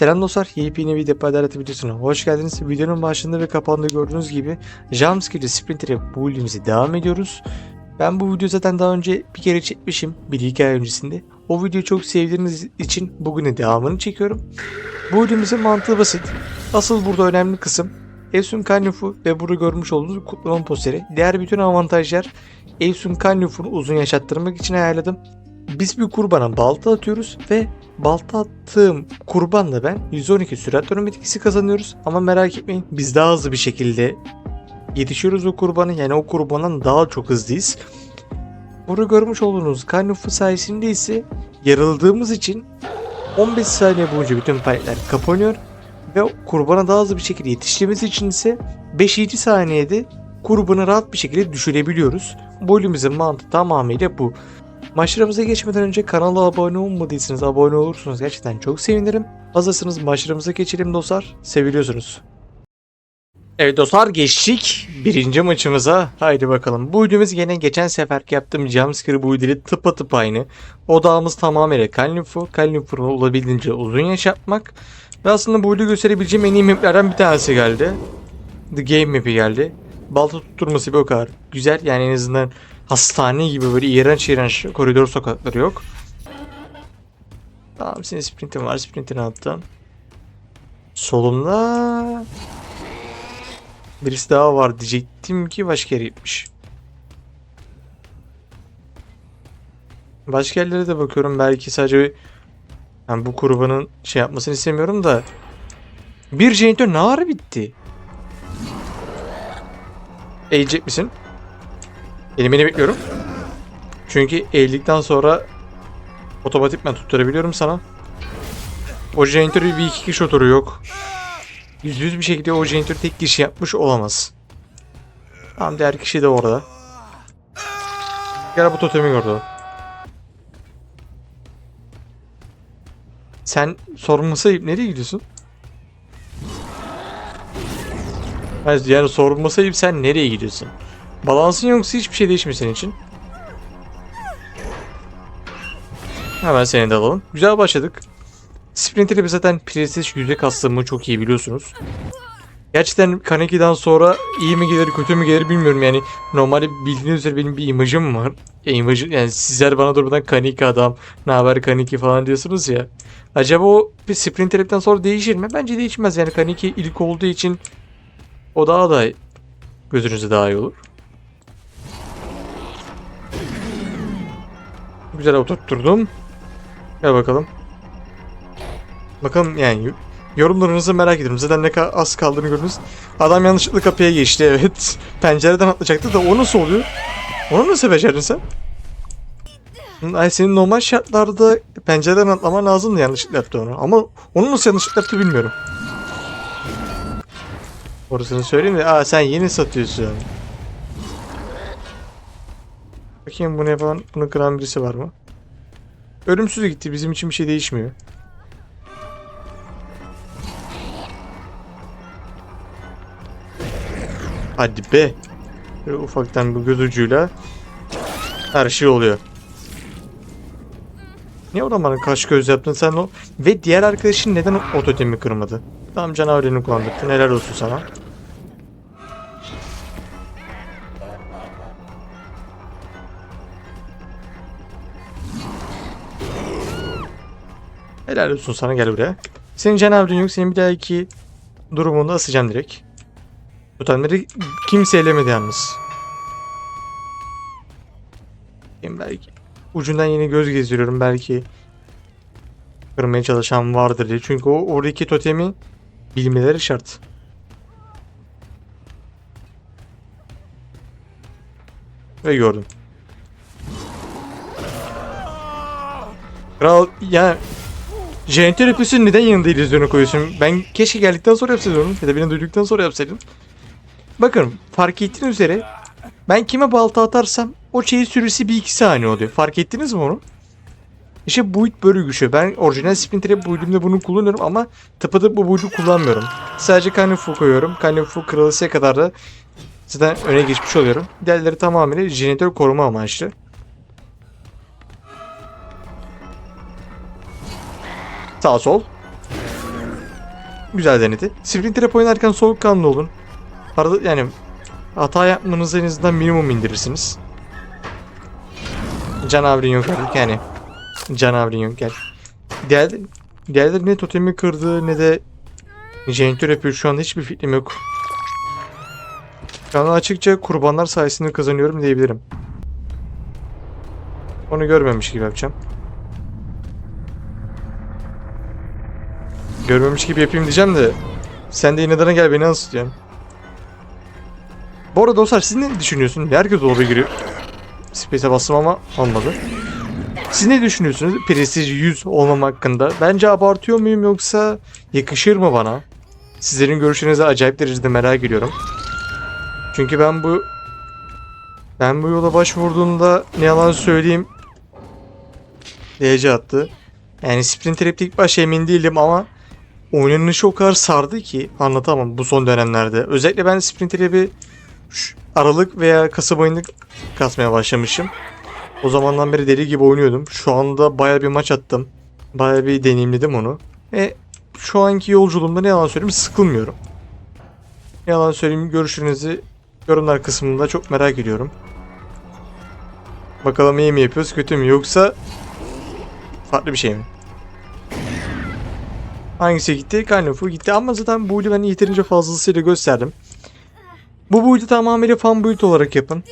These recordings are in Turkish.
Selam dostlar, yepyeni bir depo adaleti videosuna hoş geldiniz. Videonun başında ve kapağında gördüğünüz gibi Jumpscare'de Sprinter'e bu build'imize devam ediyoruz. Ben bu videoyu zaten daha önce bir kere çekmişim, bir iki ay öncesinde. O videoyu çok sevdiğiniz için bugüne devamını çekiyorum. Bu videomuzun mantığı basit. Asıl burada önemli kısım Efsun Kanlufu ve burada görmüş olduğunuz kutlama posteri. Diğer bütün avantajlar Efsun Kanlufu'nu uzun yaşattırmak için ayarladım. Biz bir kurbana balta atıyoruz ve balta attığım kurbanla ben 112 sürat dönüm etkisi kazanıyoruz. Ama merak etmeyin biz daha hızlı bir şekilde yetişiyoruz o kurbanı. Yani o kurbandan daha çok hızlıyız. Burada görmüş olduğunuz karnufu sayesinde ise yarıldığımız için 15 saniye boyunca bütün paletler kapanıyor. Ve kurbana daha hızlı bir şekilde yetiştiğimiz için ise 5-7 saniyede kurbanı rahat bir şekilde düşürebiliyoruz. Bölümümüzün mantığı tamamıyla bu. Maçlarımıza geçmeden önce kanala abone olmadıysanız abone olursunuz gerçekten çok sevinirim. Hazırsanız maçlarımıza geçelim dostlar. Seviliyorsunuz. Evet dostlar geçtik birinci maçımıza. Haydi bakalım. Bu videomuz yine geçen seferki yaptığım jumpscare bu ile tıpatıp aynı. Odağımız tamamıyla Kalnifu. Kalnifu'nu olabildiğince uzun yaşatmak. Ve aslında bu ile gösterebileceğim en iyi maplerden bir tanesi geldi. The Game map'i geldi. Balta tutturması bir o kadar güzel. Yani en azından hastane gibi böyle iğrenç iğrenç koridor sokakları yok. Tamam senin sprintin var. Sprintini attım. Solumda birisi daha var diyecektim ki başka yere gitmiş. Başka yerlere de bakıyorum. Belki sadece yani bu kurbanın şey yapmasını istemiyorum da bir jeneratör ne bitti? Eğilecek misin? Elimini bekliyorum. Çünkü eğildikten sonra otomatikman tutturabiliyorum sana. O jeneratörü bir iki kişi oturuyor yok. Yüz yüz bir şekilde o jeneratörü tek kişi yapmış olamaz. Tamam diğer kişi de orada. Gel bu totemi gördü. Sen sorması ayıp nereye gidiyorsun? Yani sorması ayıp sen nereye gidiyorsun? Balansın yoksa hiçbir şey değişmiyor senin için. Hemen seni de alalım. Güzel başladık. Sprinter'ı zaten PlayStation yüzde kastığımı çok iyi biliyorsunuz. Gerçekten Kaneki'den sonra iyi mi gelir kötü mü gelir bilmiyorum yani. Normalde bildiğiniz üzere benim bir imajım var. E, imajı, yani sizler bana durmadan Kaneki adam, ne haber Kaneki falan diyorsunuz ya. Acaba o bir Sprinter'den sonra değişir mi? Bence değişmez yani Kaneki ilk olduğu için o daha da gözünüze daha iyi olur. Güzel oturtturdum. Gel bakalım. Bakalım yani yorumlarınızı merak ediyorum. Zaten ne kadar az kaldığını gördünüz. Adam yanlışlıkla kapıya geçti evet. Pencereden atlayacaktı da o nasıl oluyor? Onu nasıl becerdin sen? Ay senin normal şartlarda pencereden atlaman lazımdı yanlışlıkla yaptı onu. Ama onu nasıl yanlışlıkla yaptı bilmiyorum. Orasını söyleyeyim de aa sen yeni satıyorsun. Bakayım bu ne falan bunu kıran birisi var mı? Ölümsüz gitti bizim için bir şey değişmiyor. Hadi be. Böyle ufaktan bu göz ucuyla her şey oluyor. Niye oradan bana kaş göz yaptın sen o? Ve diğer arkadaşın neden o totemi kırmadı? Tamam canavarını kullandırdı. Neler olsun sana. Helal olsun sana gel buraya. Senin canavarın yok. Senin bir dahaki durumunda asacağım direkt. Totemleri kimse elemedi yalnız. Bakayım belki ucundan yeni göz gezdiriyorum belki kırmaya çalışan vardır diye. Çünkü o oradaki totemi bilmeleri şart. Ve gördüm. Kral ya Jeneratör yapıyorsun neden yanında illüzyonu koyuyorsun? Ben keşke geldikten sonra yapsaydım onu. Ya da beni duyduktan sonra yapsaydım. Bakın fark ettiğiniz üzere ben kime balta atarsam o şeyi süresi bir iki saniye oluyor. Fark ettiniz mi onu? İşte build böyle güçlü. Ben orijinal Splinter'e build'imde bunu kullanıyorum ama tıpatıp bu build'u kullanmıyorum. Sadece Kanifu koyuyorum. Kanifu kırılısıya kadar da zaten öne geçmiş oluyorum. Diğerleri tamamıyla jeneratör koruma amaçlı. Sağ sol. güzel denedi. Sprint Trap oynarken soğukkanlı olun. Arada yani hata yapmanızı en azından minimum indirirsiniz. Canavrin yok artık yani. Canavrin yok gel. Diğer, diğerleri ne totemi kırdı ne de jeneratör yapıyor şu anda hiçbir fikrim yok. Anda açıkça kurbanlar sayesinde kazanıyorum diyebilirim. Onu görmemiş gibi yapacağım. Görmemiş gibi yapayım diyeceğim de sen de inadına gel beni ısıtıyorsun. Bu arada dostlar siz ne düşünüyorsunuz? Herkes oraya giriyor. Space'e bastım ama olmadı. Siz ne düşünüyorsunuz Prestige 100 olmam hakkında? Bence abartıyor muyum yoksa yakışır mı bana? Sizlerin görüşlerinizi acayip derecede merak ediyorum. Çünkü ben bu ben bu yola başvurduğumda ne yalan söyleyeyim DC attı. Yani Splinter Rap'te ilk başta emin değildim ama oynanışı o kadar sardı ki anlatamam bu son dönemlerde. Özellikle ben Splinter Rap'i şu Aralık veya Kasım ayında kasmaya başlamışım. O zamandan beri deli gibi oynuyordum. Şu anda baya bir maç attım. Baya bir deneyimledim onu. Ve şu anki yolculuğumda ne yalan söyleyeyim sıkılmıyorum. Ne yalan söyleyeyim görüşlerinizi yorumlar kısmında çok merak ediyorum. Bakalım iyi mi yapıyoruz kötü mü yoksa farklı bir şey mi? Hangisi gitti? Karnofu gitti ama zaten bu build'i ben yeterince fazlasıyla gösterdim. Bu build'i tamamıyla fan build olarak yapın.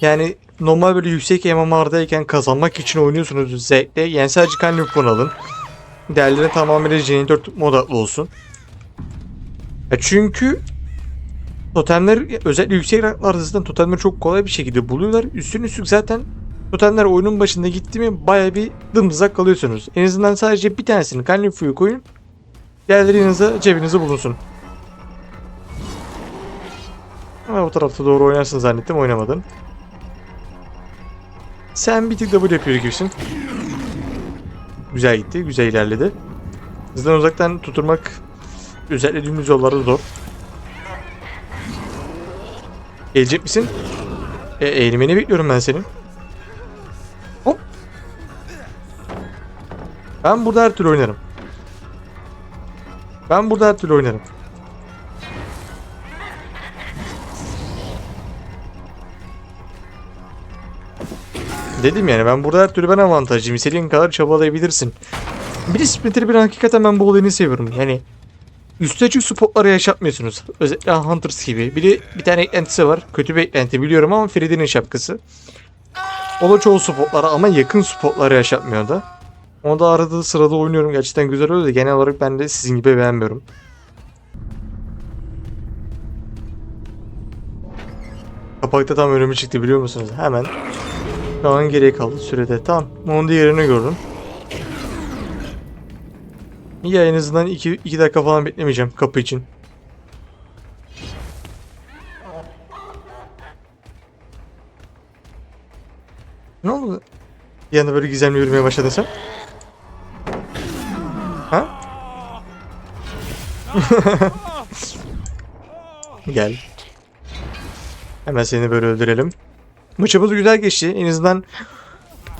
Yani normal böyle yüksek MMR'dayken kazanmak için oynuyorsunuz zevkle. Yani sadece Karnofu'nu alın. Değerleri tamamıyla jeneratör tutma odaklı olsun. Ya çünkü totemler özellikle yüksek ranklarda zaten totemleri çok kolay bir şekilde buluyorlar. Üstün üstlük zaten totemler oyunun başında gitti mi baya bir dımdızak kalıyorsunuz. En azından sadece bir tanesini Karnofu'yu koyun. Yanınıza cebinizde bulunsun. Ama bu tarafta doğru oynarsın zannettim oynamadın. Sen bir tık double yapıyor gibisin. Güzel gitti, güzel ilerledi. Hızdan uzaktan tuturmak özellikle dümdüz yollarda zor. Gelecek misin? E, eğilmeni bekliyorum ben senin. Hop. Ben burada her türlü oynarım. Ben burada her türlü oynarım. Dedim yani ben burada her türlü ben avantajlıyım. İstediğin kadar çabalayabilirsin. Bir Splinter bir hakikaten ben bu olayını seviyorum. Yani üstü açık spotları yaşatmıyorsunuz. Özellikle Hunters gibi. Bir de bir tane eklentisi var. Kötü bir eklenti biliyorum ama Freddy'nin şapkası. O da çoğu spotlara ama yakın spotlara yaşatmıyor da. Onu da aradığı sırada oynuyorum. Gerçekten güzel oluyor da genel olarak ben de sizin gibi beğenmiyorum. Kapakta tam önüme çıktı biliyor musunuz? Hemen şu an geriye kaldı sürede. Tamam. Onun diğerini gördüm. İyi en azından 2 dakika falan beklemeyeceğim kapı için. Ne oldu? Bir anda böyle gizemli yürümeye başladın sen. Gel. Hemen seni böyle öldürelim. Maçımız güzel geçti. En azından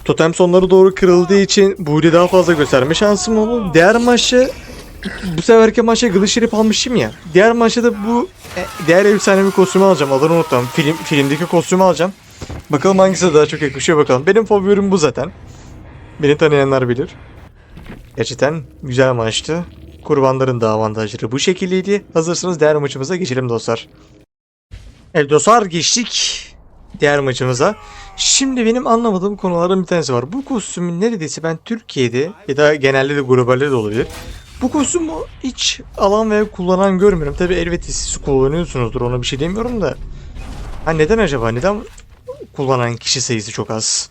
totem sonları doğru kırıldığı için Buğri daha fazla gösterme şansım oldu. Diğer maçta bu seferki maçta Glitcher'ı almışım ya. Diğer maçta da bu e, diğer efsanevi kostümü alacağım. Adını unuttum. Film, filmdeki kostümü alacağım. Bakalım hangisi daha çok yakışıyor bakalım. Benim favorim bu zaten. Beni tanıyanlar bilir. Gerçekten güzel maçtı. Kurbanların da avantajları bu şekildeydi. Hazırsanız diğer maçımıza geçelim dostlar. Evet dostlar geçtik diğer maçımıza. Şimdi benim anlamadığım konulardan bir tanesi var. Bu kostümün neredeyse ben Türkiye'de ya da genelde de globalde de olabilir. Bu kostümü hiç alan veya kullanan görmüyorum. Tabi elbette siz kullanıyorsunuzdur ona bir şey demiyorum da. Ha neden acaba? Neden kullanan kişi sayısı çok az?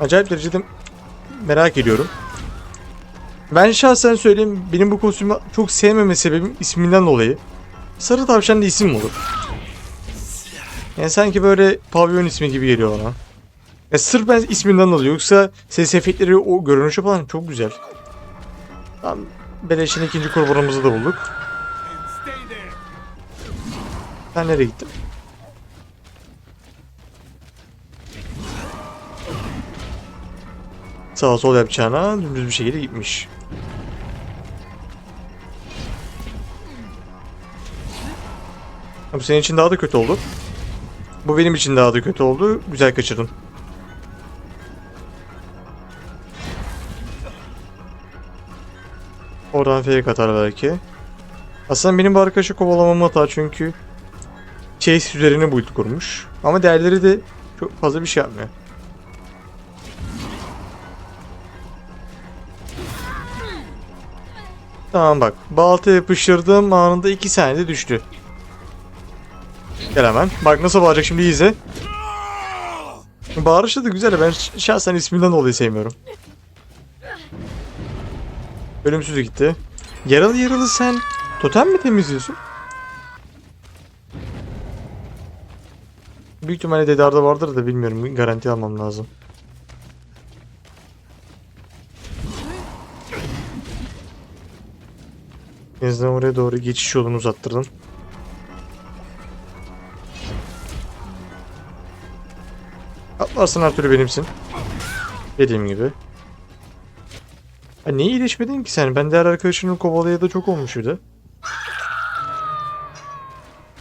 Acayip derecede merak ediyorum. Ben şahsen söyleyeyim benim bu kostümü çok sevmeme sebebim isminden dolayı. Sarı tavşan da isim olur? Yani sanki böyle pavyon ismi gibi geliyor bana. Ya sırf ben isminden dolayı yoksa ses efektleri o görünüşü falan çok güzel. Tamam. Beleş'in ikinci kurbanımızı da bulduk. Ben nereye gittim? Sağ sol yapacağına dümdüz bir şekilde gitmiş. Bu senin için daha da kötü oldu. Bu benim için daha da kötü oldu. Güzel kaçırdım. Oradan fake atar belki. Aslında benim bu arkadaşı kovalamam hata çünkü Chase üzerine build kurmuş. Ama değerleri de çok fazla bir şey yapmıyor. Tamam bak. Balta yapıştırdığım anında 2 saniyede düştü. Gel hemen. Bak nasıl bağıracak şimdi izle. Bağırışı da güzel. Ben şahsen isminden dolayı sevmiyorum. Ölümsüzü gitti. Yaralı yaralı sen totem mi temizliyorsun? Büyük ihtimalle Dedar'da vardır da bilmiyorum. Garanti almam lazım. En oraya doğru geçiş yolunu uzattırdım. Atlarsın her benimsin. Dediğim gibi. Ha, niye iyileşmedin ki sen? Ben diğer arkadaşının kovalaya da çok olmuş bir.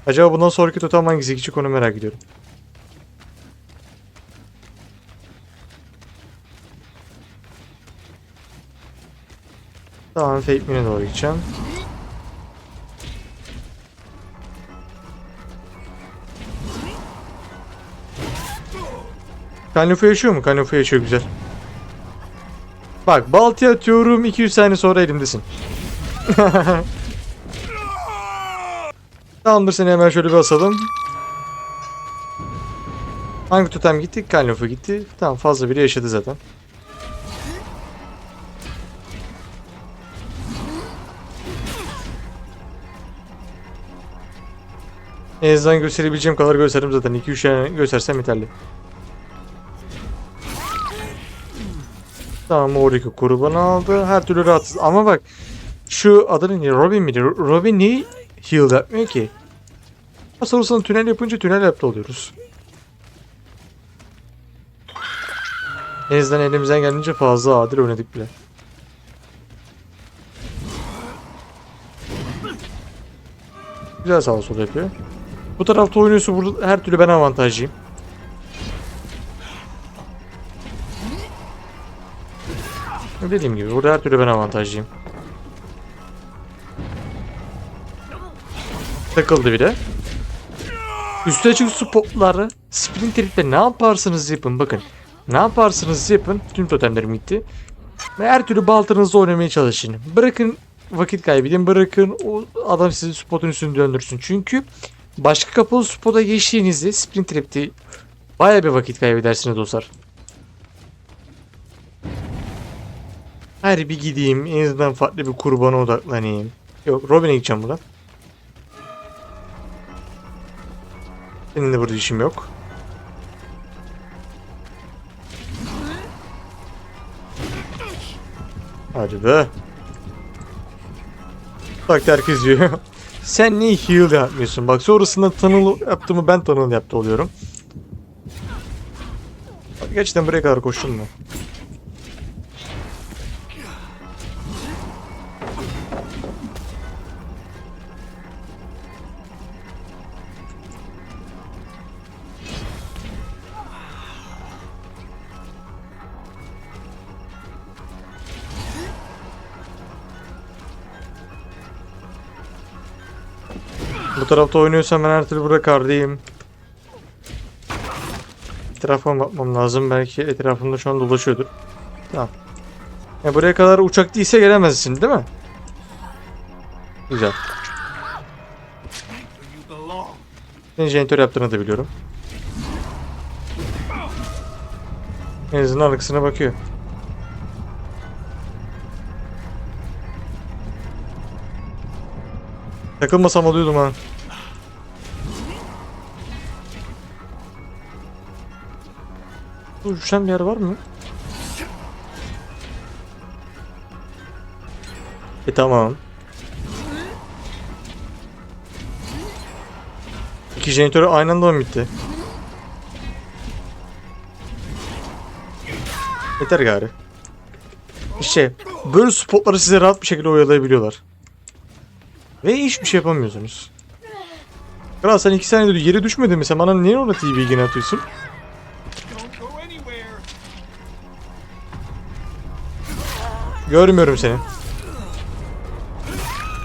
Acaba bundan sonraki totem hangisi küçük onu merak ediyorum. Tamam Fake Min'e doğru gideceğim. Kanlufu yaşıyor mu? Kanlufu yaşıyor güzel. Bak baltaya atıyorum 200 saniye sonra elimdesin. Tamamdır seni hemen şöyle bir asalım. Hangi totem gitti? Kanlufu gitti. Tamam fazla biri yaşadı zaten. En azından gösterebileceğim kadar gösterdim zaten. 2-3 tane göstersem yeterli. Tamam oradaki kurban aldı. Her türlü rahatsız. Ama bak şu adı ne? Robin miydi? Robin niye heal yapmıyor ki? Sorarsan tünel yapınca tünel yaptı oluyoruz. En azından elimizden geldiğince fazla adil oynadık bile. Güzel sağ sol yapıyor. Bu tarafta oynuyorsa burada her türlü ben avantajlıyım. Dediğim gibi burada her türlü ben avantajlıyım. Takıldı bir de. Üstü açık spotları sprint ne yaparsınız yapın bakın. Ne yaparsınız yapın. Tüm totemlerim gitti. Ve her türlü baltanızla oynamaya çalışın. Bırakın vakit kaybedin. Bırakın o adam sizi spotun üstünü döndürsün. Çünkü başka kapalı spota geçtiğinizde sprint trip'te baya bir vakit kaybedersiniz dostlar. Hadi bir gideyim. En azından farklı bir kurbana odaklanayım. Yok Robin'e gideceğim buradan. Senin de burada işim yok. Hadi be. Bak herkes diyor. Sen niye heal yapmıyorsun? Bak sonrasında tunnel yaptığımı ben tunnel yaptı oluyorum. Bak, Gerçekten buraya kadar koştun mu? Bu tarafta oynuyorsam ben her türlü burada kardayım. Etrafa bakmam lazım. Belki etrafımda şu an dolaşıyordur. Tamam. Ya buraya kadar uçak değilse gelemezsin değil mi? Güzel. Senin jeneratör yaptığını da biliyorum. En azından arkasına bakıyor. Takılmasam alıyordum ha. Düşen bir yer var mı? E tamam. İki jeneratörü aynı anda mı bitti? Yeter gari. İşte böyle spotları size rahat bir şekilde oyalayabiliyorlar. Ve hiçbir şey yapamıyorsunuz. Kral sen iki saniye yere düşmedin mi? Sen bana niye orada TV bilgini atıyorsun? Görmüyorum seni.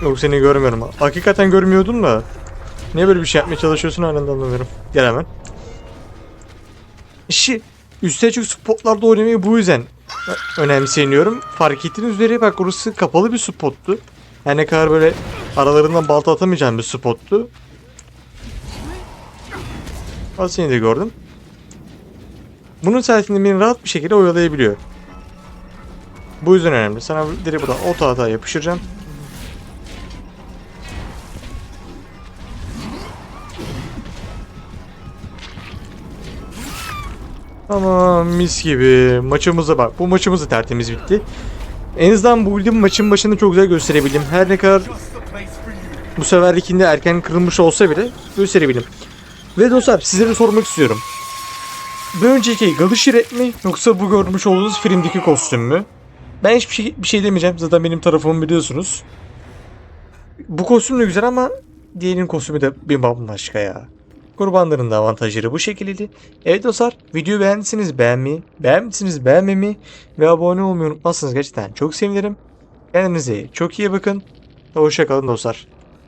Yok seni görmüyorum. Hakikaten görmüyordun da. Niye böyle bir şey yapmaya çalışıyorsun halen anlamıyorum. Gel hemen. İşi üstte açık spotlarda oynamayı bu yüzden önemseniyorum. Fark ettiğiniz üzere bak orası kapalı bir spottu. Her ne kadar böyle aralarından balta atamayacağım bir spottu. Az seni de gördüm. Bunun sayesinde beni rahat bir şekilde oyalayabiliyor. Bu yüzden önemli. Sana direkt buradan o tahta yapıştıracağım. Tamam mis gibi. Maçımıza bak. Bu maçımız tertemiz bitti. En azından bu bildiğim maçın başını çok güzel gösterebildim. Her ne kadar bu seferlikinde erken kırılmış olsa bile gösterebildim. Ve dostlar sizlere sormak istiyorum. Bir önceki Galışiret mi yoksa bu görmüş olduğunuz filmdeki kostüm mü? Ben hiçbir şey, bir şey demeyeceğim. Zaten benim tarafımı biliyorsunuz. Bu kostüm de güzel ama diğerinin kostümü de bir bambaşka ya. Kurbanların da avantajları bu şekildeydi. Evet dostlar videoyu beğendiyseniz beğenmeyi, beğenmediyseniz beğenmemeyi ve abone olmayı unutmazsanız gerçekten çok sevinirim. Kendinize çok iyi bakın. Hoşçakalın dostlar.